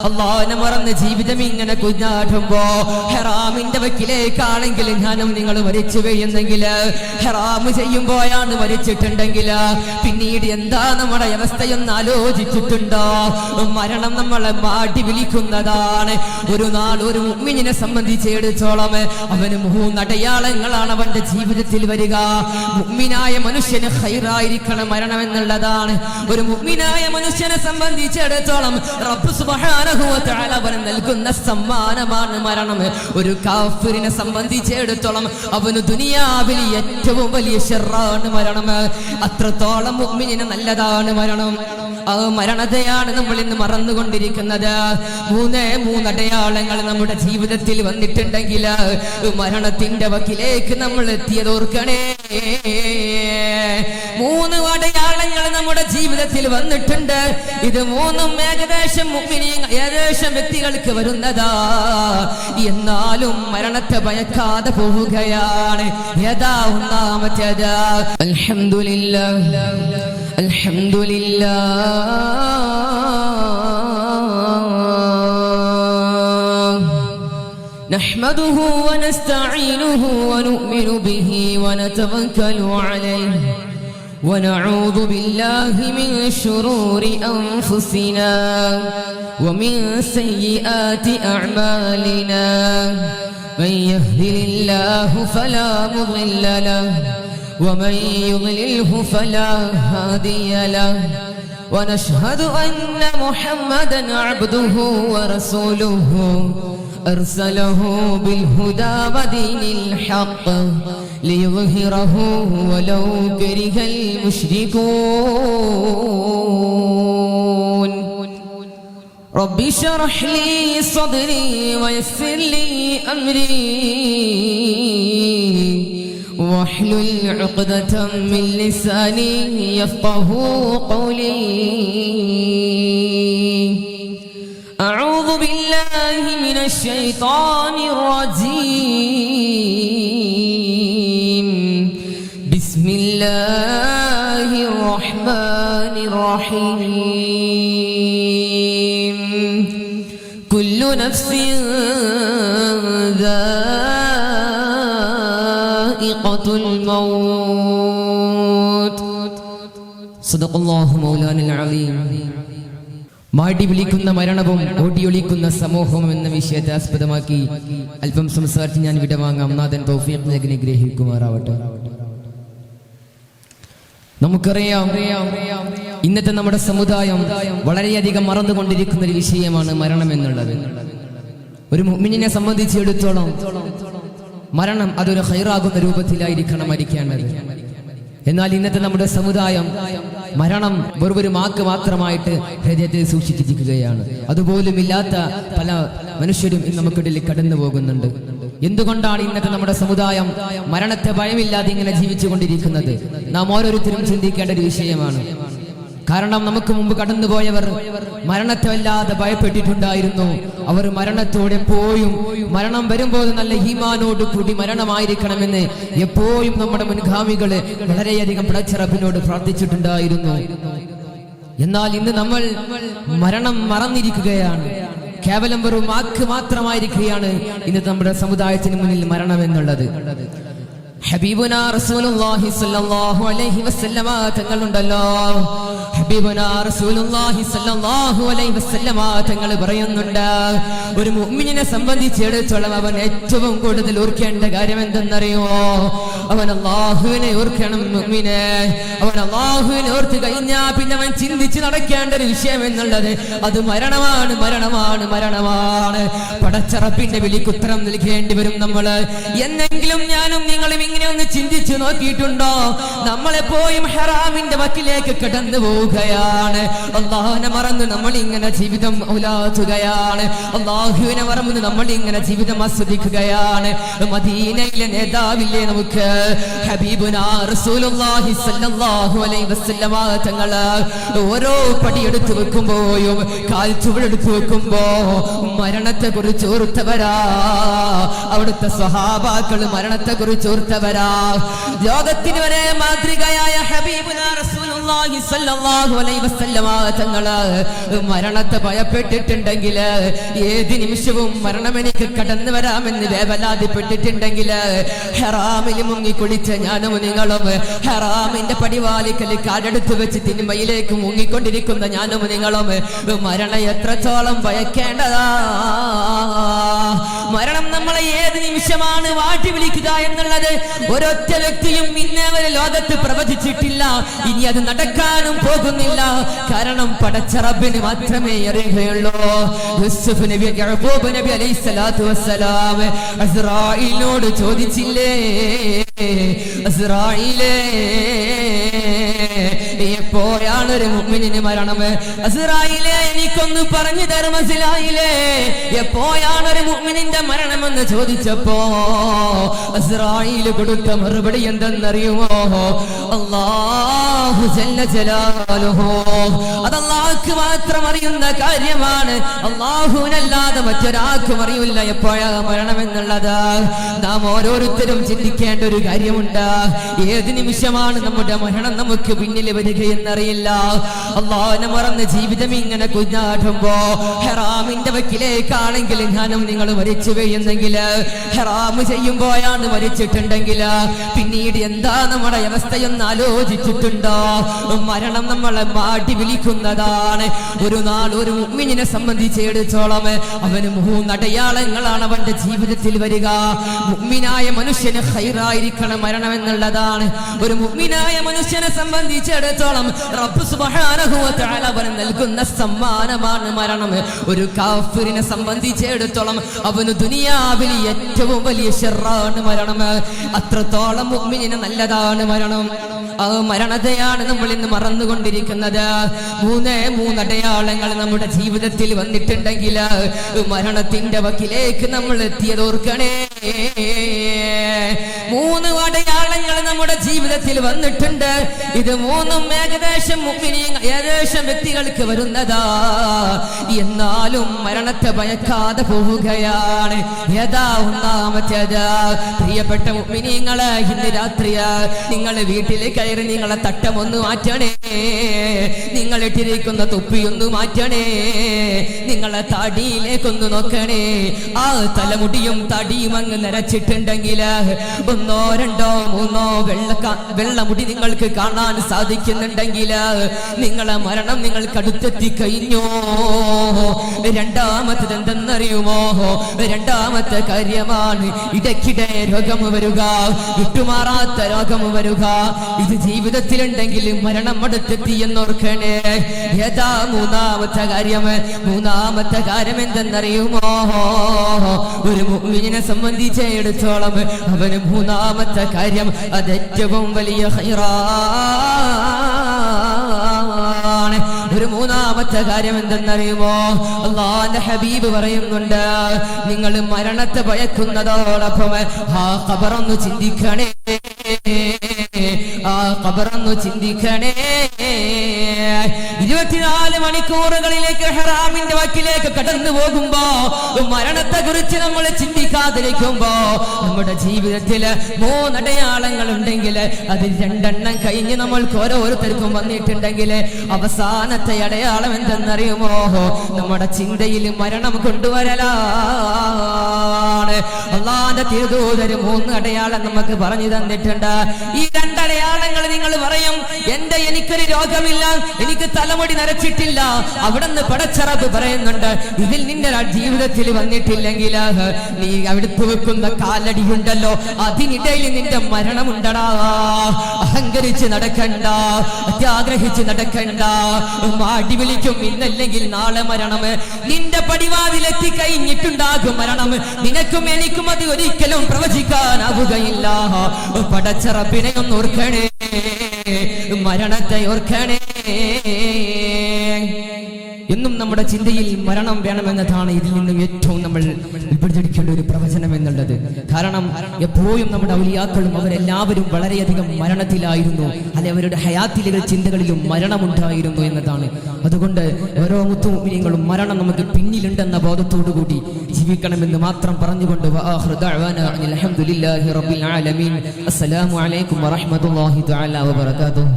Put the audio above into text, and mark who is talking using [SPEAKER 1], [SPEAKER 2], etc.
[SPEAKER 1] അള്ളാനെ മറന്ന് ജീവിതം ഇങ്ങനെ കുഞ്ഞാടുമ്പോ ഹെറാമിന്റെ വക്കിലേക്കാണെങ്കിൽ ഞാനും നിങ്ങൾ മരിച്ചു വീഴുന്നെങ്കിൽ ഹെറാമ് ചെയ്യുമ്പോഴാണ് മരിച്ചിട്ടുണ്ടെങ്കിൽ പിന്നീട് എന്താ നമ്മുടെ അവസ്ഥയൊന്ന് ആലോചിച്ചിട്ടുണ്ടോ? മരണം നമ്മളെ മാടി വിളിക്കുന്നതാണ്. ഒരു നാൾ ഒരു മുമ്മിനെ സംബന്ധിച്ചിടത്തോളം അവന് മൂന്നടയാളങ്ങളാണ് അവന്റെ ജീവിതത്തിൽ വരിക. മുമ്മിനായ മനുഷ്യന് ഹൈറായിരിക്കണം മരണം എന്നുള്ളതാണ് ഒരു മുമ്മിനായ മനുഷ്യനെ സംബന്ധിച്ചിടത്തോളം റബ്ബ് സുബ്ഹാനഹു തആല അവന് നൽകുന്ന സമ്മാനമാണ് മരണം. ഒരു കാഫിറിനെ സംബന്ധിച്ചിടത്തോളം അവന് ദുനിയാവിൽ ഏറ്റവും വലിയ ഷെറാണ് മരണം. അത്രത്തോളം മുഅ്മിനിന് നല്ലതാണ് മരണം. ആ മരണതയാണ് നമ്മൾ ഇന്ന് മറന്നുകൊണ്ടിരിക്കുന്നത്. മൂന്നേ മൂന്നടയാളങ്ങൾ നമ്മുടെ ജീവിതത്തിൽ വന്നിട്ടുണ്ടെങ്കിൽ മരണത്തിന്റെ വക്കിലേക്ക് നമ്മൾ എത്തിയത് ഓർക്കണേ. മൂന്ന് അടയാളങ്ങൾ നമ്മുടെ ജീവിതത്തിൽ വന്നിട്ടുണ്ട്. ഇത് മൂന്നും ഏകദേശം ഏകദേശം വ്യക്തികൾക്ക് വരുന്നതാ. എന്നാലും മരണത്തെ ഭയക്കാതെ പോവുകയാണ്. ഏതാ ഒന്നാമത്തേത്. അൽഹംദുലില്ല അൽഹംദുലില്ലാ نحمده ونستعينه ونؤمن به ونتوكل عليه. ونعوذ بالله من شرور أنفسنا ومن سيئات أعمالنا. من يهدل الله فلا مضل له ومن يضلله فلا هادي له. ونشهد أن محمدا عبده ورسوله. أرسله بالهدى ودين الحق ليظهره ولو كره المشركون. رب اشرح لي صدري ويسر لي أمري واحلل عقدة من لساني يفقه قولي. الشيطان الرجيم. بسم الله الرحمن الرحيم. كل نفس ذائقة الموت. صدق الله مولانا العظيم. മാടി വിളിക്കുന്ന മരണവും ഓടിയൊളിക്കുന്ന സമൂഹവും എന്ന വിഷയത്തെ ആസ്പദമാക്കി അല്പം സംസാരിച്ച് ഞാൻ വിടവാങ്ങാം. നാഥൻ തൗഫീഖ് നൽകി ഗ്രഹിക്കുമാറാവട്ടെ നമുക്കറിയാം ഇന്നത്തെ നമ്മുടെ സമുദായം വളരെയധികം മറന്നുകൊണ്ടിരിക്കുന്ന ഒരു വിഷയമാണ് മരണം എന്നുള്ളത്. ഒരു മുഅ്മിനിനെ സംബന്ധിച്ചിടത്തോളം മരണം അതൊരു ഹൈറാകുന്ന രൂപത്തിലായിരിക്കണം മരിക്കേണ്ടത്. എന്നാൽ ഇന്നത്തെ നമ്മുടെ സമുദായം മരണം വെറുവൊരു മാക്ക് മാത്രമായിട്ട് ഹൃദയത്തെ സൂക്ഷിച്ചിരിക്കുകയാണ്. അതുപോലും ഇല്ലാത്ത പല മനുഷ്യരും ഇന്ന് നമുക്കിടയിൽ കടന്നു പോകുന്നുണ്ട്. എന്തുകൊണ്ടാണ് ഇന്നത്തെ നമ്മുടെ സമുദായം മരണത്തെ ഭയമില്ലാതെ ഇങ്ങനെ ജീവിച്ചുകൊണ്ടിരിക്കുന്നത്? നാം ഓരോരുത്തരും ചിന്തിക്കേണ്ട ഒരു വിഷയമാണ്. കാരണം നമുക്ക് മുമ്പ് കടന്നുപോയവർ മരണത്തെ വല്ലാതെ ഭയപ്പെട്ടിട്ടുണ്ടായിരുന്നു. അവർ മരണത്തോടെ പോയും. മരണം വരുമ്പോൾ നല്ല ഹീമാനോട് കൂടി മരണമായിരിക്കണമെന്ന് എപ്പോഴും നമ്മുടെ മുൻഗാമികൾ വളരെയധികം പടച്ചിറപ്പിനോട് പ്രാർത്ഥിച്ചിട്ടുണ്ടായിരുന്നു. എന്നാൽ ഇന്ന് നമ്മൾ മരണം മറന്നിരിക്കുകയാണ്. കേവലം വെറും വാക്ക് മാത്രമായിരിക്കുകയാണ് ഇന്ന് നമ്മുടെ സമുദായത്തിന് മുന്നിൽ മരണം എന്നുള്ളത്. ഹബീബുന റസൂലുള്ളാഹി സ്വല്ലല്ലാഹു അലൈഹി വസല്ലമ തങ്ങളുണ്ടല്ലോ. തങ്ങൾ പറയുന്നുണ്ട് ഒരു മുമ്മിനെ സംബന്ധിച്ചിടത്തോളം അവൻ ഏറ്റവും കൂടുതൽ ഓർക്കേണ്ട കാര്യം എന്തെന്നറിയോ? അവൻ അള്ളാഹുവിനെ ഓർക്കണം മുഅ്മിനെ. അവൻ അള്ളാഹുവിനെ ഓർത്ത് കഴിഞ്ഞാൽ പിന്നെ അവൻ ചിന്തിച്ച് നടക്കേണ്ട ഒരു വിഷയം എന്നുള്ളത് അത് മരണമാണ് മരണമാണ് മരണമാണ്. പടച്ചറപ്പിന്റെ വിളിക്കുത്തരം നൽകേണ്ടി വരും നമ്മൾ. എന്നെങ്കിലും ഞാനും നിങ്ങളും ഇങ്ങനെ ഒന്ന് ചിന്തിച്ചു നോക്കിയിട്ടുണ്ടോ? നമ്മളെപ്പോഴും ഹറാമിന്റെ വക്കിലേക്ക് കടന്നു പോവുകയാണ് അള്ളാഹുവിനെ മറന്ന് നമ്മൾ ഇങ്ങനെ ജീവിതം ഉലാത്തുകയാണ് അള്ളാഹുവിനെ മറന്ന് നമ്മൾ ഇങ്ങനെ ജീവിതം ആസ്വദിക്കുകയാണ്. മദീനയിലെ നേതാവില്ലേ നമുക്ക്? തങ്ങൾ ഓരോ പടിയെടുത്ത് വെക്കുമ്പോഴും കാൽ ചുവടെടുത്ത് വെക്കുമ്പോ മരണത്തെ കുറിച്ച് ഓർത്തവരാ. അവിടുത്തെ സ്വഹാബാക്കൾ മരണത്തെ കുറിച്ച് ഓർത്തവരാ. ലോകത്തിന് വരെ മാതൃകയായ ഹബീബുനാ റസൂലുള്ളാഹി തങ്ങൾ മരണത്തെ ഭയപ്പെട്ടിട്ടുണ്ടെങ്കിൽ ഏത് നിമിഷവും മരണം എനിക്ക് കടന്നു വരാമെന്ന് വേവലാതിപ്പെട്ടിട്ടുണ്ടെങ്കിൽ ഹെറാമിൽ മുങ്ങി കുളിച്ച ഞാനും നിങ്ങളും ഹെറാമിന്റെ പടിവാലിക്കൽ കാലെടുത്ത് വെച്ച് തിന്മയിലേക്ക് മുങ്ങിക്കൊണ്ടിരിക്കുന്ന ഞാനും നിങ്ങളും മരണം എത്രത്തോളം ഭയക്കേണ്ടതാ? നമ്മളെ ഏത് നിമിഷമാണ് വാട്ടി വിളിക്കുക എന്നുള്ളത് ഒരൊറ്റ വ്യക്തിയും ഇന്നേവരെ ലോകത്ത് പ്രവചിച്ചിട്ടില്ല. ഇനി അത് നടക്കാനും പോകുന്നില്ല. കാരണം പടച്ചറബിന് മാത്രമേ അറിയുകയുള്ളൂ. നബി നബി അസ്രായിലിനോട് ചോദിച്ചില്ലേ? അസ്രായിലേ എപ്പോഴാണ് ഒരു മുമ്മിനിന് മരണം? അസ്രായിലെ എനിക്കൊന്ന് പറഞ്ഞു തരും അസ്രായിലെ എപ്പോഴാണ് ഒരു മുഅ്മിനിന്റെ മരണമെന്ന് ചോദിച്ചപ്പോ അസുറായിൽ കൊടുത്ത മറുപടി എന്തെന്നറിയുമോ? ജല്ല ജലാലുഹു. അത് അല്ലാഹുക്ക് മാത്രം അറിയുന്ന കാര്യമാണ്. അല്ലാഹുവിനല്ലാതെ മറ്റൊരാൾക്കും അറിയില്ല എപ്പോഴാ മരണമെന്നുള്ളത്. നാം ഓരോരുത്തരും ചിന്തിക്കേണ്ട ഒരു കാര്യമുണ്ട്. ഏത് നിമിഷമാണ് നമ്മുടെ മരണം നമുക്ക് പിന്നിൽ വരികയെന്നറിയില്ല അള്ളാഹിനെ മറന്ന് ജീവിതം ഇങ്ങനെ കുഞ്ഞാടുമ്പോ ഹെറാമിന്റെ വക്കിലേക്കാണെങ്കിൽ ഞാനും നിങ്ങൾ മരിച്ചു വീഴുന്നെങ്കിൽ ഹെറാമ് ചെയ്യുമ്പോഴാണ് മരിച്ചിട്ടുണ്ടെങ്കിൽ പിന്നീട് എന്താ നമ്മുടെ അവസ്ഥയെന്ന് ആലോചിച്ചിട്ടുണ്ടോ? മരണം നമ്മളെ മാടി വിളിക്കുന്നതാണ്. ഒരു നാൾ ഒരു മുമ്മിനെ സംബന്ധിച്ചിടത്തോളം അവന് മൂന്നടയാളങ്ങളാണ് അവന്റെ ജീവിതത്തിൽ വരിക. മുമ്മിനായ മനുഷ്യന് ഹൈറായിരിക്കണം മരണം എന്നുള്ളതാണ് ഒരു മുമ്മിനായ മനുഷ്യനെ സംബന്ധിച്ചിടത്തോളം റബ്ബ് സുബ്ഹാനഹു വ തആല നൽകുന്ന സമ്മാനമാണ് മരണം. ഒരു കാഫിറിനെ സംബന്ധിച്ചിടത്തോളം അവന് ദുനിയാവിൽ ഏറ്റവും വലിയ ഷെറാണ് മരണം. അത്രത്തോളം മുഅ്മിനിന് നല്ലതാണ് മരണം. ആ മരണതയാണ് നമ്മൾ ഇന്ന് മറന്നുകൊണ്ടിരിക്കുന്നത്. മൂന്നേ മൂന്നടയാളങ്ങൾ നമ്മുടെ ജീവിതത്തിൽ വന്നിട്ടുണ്ടെങ്കിൽ മരണത്തിന്റെ വക്കിലേക്ക് നമ്മൾ എത്തിയതോർക്കണേ മൂന്ന് അടയാളങ്ങൾ നമ്മുടെ ജീവിതത്തിൽ വന്നിട്ടുണ്ട്. ഇത് മൂന്നും ഏകദേശം ഏകദേശം വ്യക്തികൾക്ക് വരുന്നതാ. എന്നാലും മരണത്തെ ഭയക്കാതെ പോവുകയാണ്. ഏതാ ഒന്നാമത്തേത്? പ്രിയപ്പെട്ട മുമ്പിനിങ്ങളെ ഇന്ന് രാത്രിയാ. നിങ്ങൾ വീട്ടിൽ കയറി നിങ്ങളെ തട്ടം ഒന്ന് മാറ്റണേ. നിങ്ങൾ ഇട്ടിരിക്കുന്ന മാറ്റണേ. നിങ്ങളെ തടിയിലേക്കൊന്ന് നോക്കണേ. ആ തലമുടിയും തടിയും അങ്ങ് നിരച്ചിട്ടുണ്ടെങ്കിൽ ഒന്നോ രണ്ടോ മൂന്നോ വെള്ള വെള്ളമുടി നിങ്ങൾക്ക് കാണാൻ സാധിക്കുന്നുണ്ടെങ്കിൽ നിങ്ങളെ മരണം നിങ്ങൾക്ക് അടുത്തെത്തി കഴിഞ്ഞോ രണ്ടാമത്തത് എന്തെന്നറിയുമോ? രണ്ടാമത്തെ കാര്യമാണ്. ഇടയ്ക്കിടെ രോഗം വരിക വിട്ടുമാറാത്ത രോഗം വരിക. ഇത് ജീവിതത്തിലുണ്ടെങ്കിൽ മരണം അടുത്തെത്തി എന്നോർക്കണേ. ഏതാ മൂന്നാമത്തെ കാര്യം? മൂന്നാമത്തെ കാര്യം എന്തെന്നറിയുമോ? ഒരു മുഴുവിനെ സംബന്ധിച്ചിടത്തോളം അവന് മൂന്നാമത്തെ കാര്യം അത് ഏറ്റവും വലിയ ഖൈറാണ് ഒരു മൂന്നാമത്തെ കാര്യം എന്തെന്നറിയുമോ? അള്ളാന്റെ ഹബീബ് പറയുന്നുണ്ട് നിങ്ങൾ മരണത്തെ ഭയക്കുന്നതോടൊപ്പം ആ ഖബറൊന്ന് ചിന്തിക്കണേ ആ ഖബറൊന്ന് ചിന്തിക്കണേ. ഇരുപത്തിനാല് മണിക്കൂറുകളിലേക്ക് ഹറാമിന്റെ വക്കിലേക്ക് കടന്നു പോകുമ്പോ മരണത്തെ കുറിച്ച് നമ്മൾ ചിന്തിക്കാതിരിക്കുമ്പോ നമ്മുടെ ജീവിതത്തിൽ മൂന്നടയാളങ്ങൾ ഉണ്ടെങ്കിൽ അതിൽ രണ്ടെണ്ണം കഴിഞ്ഞ് നമ്മൾക്ക് ഓരോരുത്തർക്കും വന്നിട്ടുണ്ടെങ്കിൽ അവസാനത്തെ അടയാളം എന്തെന്നറിയുമോ? നമ്മുടെ ചിന്തയിൽ മരണം കൊണ്ടുവരലാണ്. അള്ളാന്റെ തിരുദൂതര് മൂന്ന് അടയാളം നമുക്ക് പറഞ്ഞു തന്നിട്ടുണ്ട്. ഈ രണ്ടടയാളങ്ങൾ നിങ്ങൾ പറയും എന്റെ എനിക്കൊരു രോഗമില്ല എനിക്ക് തലമുടി നരച്ചിട്ടില്ല. അവിടുന്ന് പടച്ചറപ്പ് പറയുന്നുണ്ട് ഇതിൽ നിന്റെ ജീവിതത്തിൽ വന്നിട്ടില്ലെങ്കിൽ നീ അവിടുത്തെ വെക്കുന്ന കാലടി ഉണ്ടല്ലോ അതിനിടയിൽ നിന്റെ മരണമുണ്ടടാ. അഹങ്കരിച്ച് നടക്കണ്ട. അത്യാഗ്രഹിച്ച് നടക്കണ്ട. മാടി വിളിക്കും ഇന്നല്ലെങ്കിൽ നാളെ മരണം. നിന്റെ പടിവാതിലെത്തി കഴിഞ്ഞിട്ടുണ്ടാകും മരണം. നിനക്കും എനിക്കും അത് ഒരിക്കലും പ്രവചിക്കാനാവുകയില്ല. പടച്ചറപ്പിനെ ഒന്ന് ഓർക്കണേ. മരണത്തെ ഓർക്കണേ. എന്നും നമ്മുടെ ചിന്തയിൽ മരണം വേണമെന്നതാണ് ഇതിൽ നിന്നും ഏറ്റവും നമ്മൾ ഉൾപ്പെടുത്തിയിരിക്കേണ്ട ഒരു പ്രവചനം എന്നുള്ളത്. കാരണം എപ്പോഴും നമ്മുടെ ഔലിയാക്കളും അവരെല്ലാവരും വളരെയധികം മരണത്തിലായിരുന്നു. അല്ലെ അവരുടെ ഹയാത്തിലെ ചിന്തകളിലും മരണമുണ്ടായിരുന്നു എന്നതാണ്. അതുകൊണ്ട് ഓരോ മുത്തുമിനിങ്ങളും മരണം നമുക്ക് പിന്നിലുണ്ടെന്ന ബോധത്തോടു കൂടി ജീവിക്കണമെന്ന് മാത്രം പറഞ്ഞുകൊണ്ട് അസ്സലാമു അലൈക്കും വറഹ്മത്തുള്ളാഹി തആല വബറകാതുഹു.